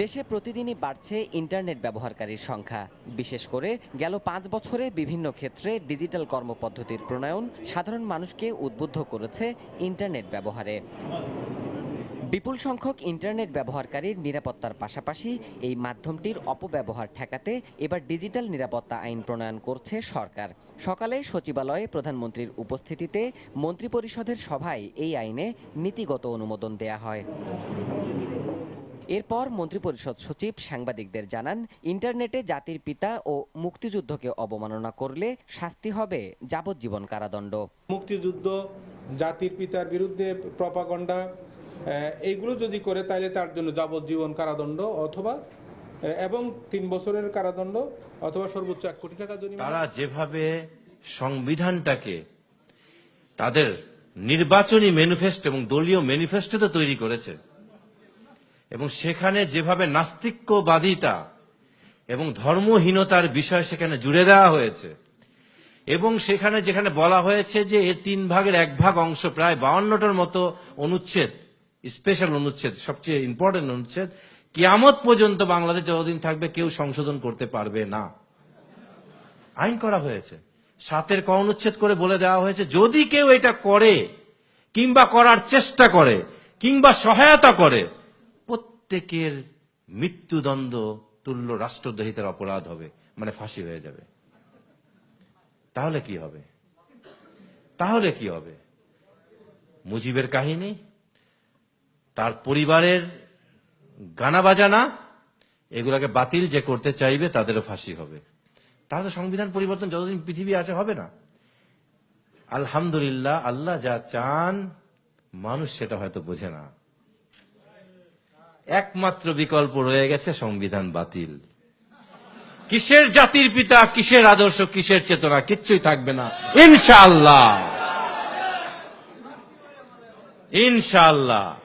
দেশে প্রতিদিনই বাড়ছে ইন্টারনেট ব্যবহারকারীর সংখ্যা। বিশেষ করে গেল পাঁচ বছরে বিভিন্ন ক্ষেত্রে ডিজিটাল কর্মপদ্ধতির প্রণয়ন সাধারণ মানুষকে উদ্বুদ্ধ করেছে ইন্টারনেট ব্যবহারে। বিপুল সংখ্যক ইন্টারনেট ব্যবহারকারীর নিরাপত্তার পাশাপাশি এই মাধ্যমটির অপব্যবহার ঠেকাতে এবার ডিজিটাল নিরাপত্তা আইন প্রণয়ন করছে সরকার। সকালে সচিবালয়ে প্রধানমন্ত্রীর উপস্থিতিতে মন্ত্রিপরিষদের সভায় এই আইনে নীতিগত অনুমোদন দেয়া হয়। এরপর মন্ত্রিপরিষদ সচিব সাংবাদিকদের জানান ইন্টারনেটে জাতির পিতা ও মুক্তিযুদ্ধকে অবমাননা করলে শাস্তি হবে যাবজ্জীবন কারাদণ্ড। মুক্তিযুদ্ধ জাতির পিতার বিরুদ্ধে প্রপাগন্ডা এইগুলো যদি করে তাহলে তার জন্য যাবজ্জীবন কারাদণ্ড অথবা এবং তিন বছরের কারাদণ্ড অথবা সর্বোচ্চ এক কোটি টাকা জরিমানা। তারা যেভাবে সংবিধানটাকে তাদের নির্বাচনী ম্যানিফেস্টো এবং দলীয় ম্যানিফেস্টোতে তৈরি করেছে এবং সেখানে যেভাবে নাস্তিক্যবাদিতা এবং ধর্মহীনতার বিষয় সেখানে জুড়ে দেওয়া হয়েছে। এবং সেখানে যেখানে বলা হয়েছে যে এর তিন ভাগের এক ভাগ অংশ প্রায় বাউন্নটার মতো অনুচ্ছেদ স্পেশাল অনুচ্ছেদ, সবচেয়ে ইম্পর্টেন্ট অনুচ্ছেদ, কিয়ামত পর্যন্ত বাংলাদেশ যতদিন থাকবে কেউ সংশোধন করতে পারবে না। আইন করা হয়েছে। সাতের ক অনুচ্ছেদ করে বলে দেওয়া হয়েছে, যদি কেউ এটা করে, কিংবা করার চেষ্টা করে, কিংবা সহায়তা করে প্রত্যেকের মৃত্যুদণ্ড তুল্য রাষ্ট্রদ্রোহিতার অপরাধ হবে মানে ফাঁসি হয়ে যাবে। তাহলে কি হবে? তাহলে কি হবে? মুজিবের কাহিনী, তার পরিবারের গানা বাজানা এগুলাকে বাতিল যে করতে চাইবে তাদেরও ফাঁসি হবে। তাহলে সংবিধান পরিবর্তন যতদিন পৃথিবী আছে হবে না। আলহামদুলিল্লাহ, আল্লাহ যা চান, মানুষ সেটা হয়তো বোঝে না। একমাত্র বিকল্প রয়ে গেছে সংবিধান বাতিল। কিসের জাতির পিতা, কিসের আদর্শ, কিসের চেতনা, কিচ্ছুই থাকবে না। ইনশাআল্লাহ। ইনশাআল্লাহ।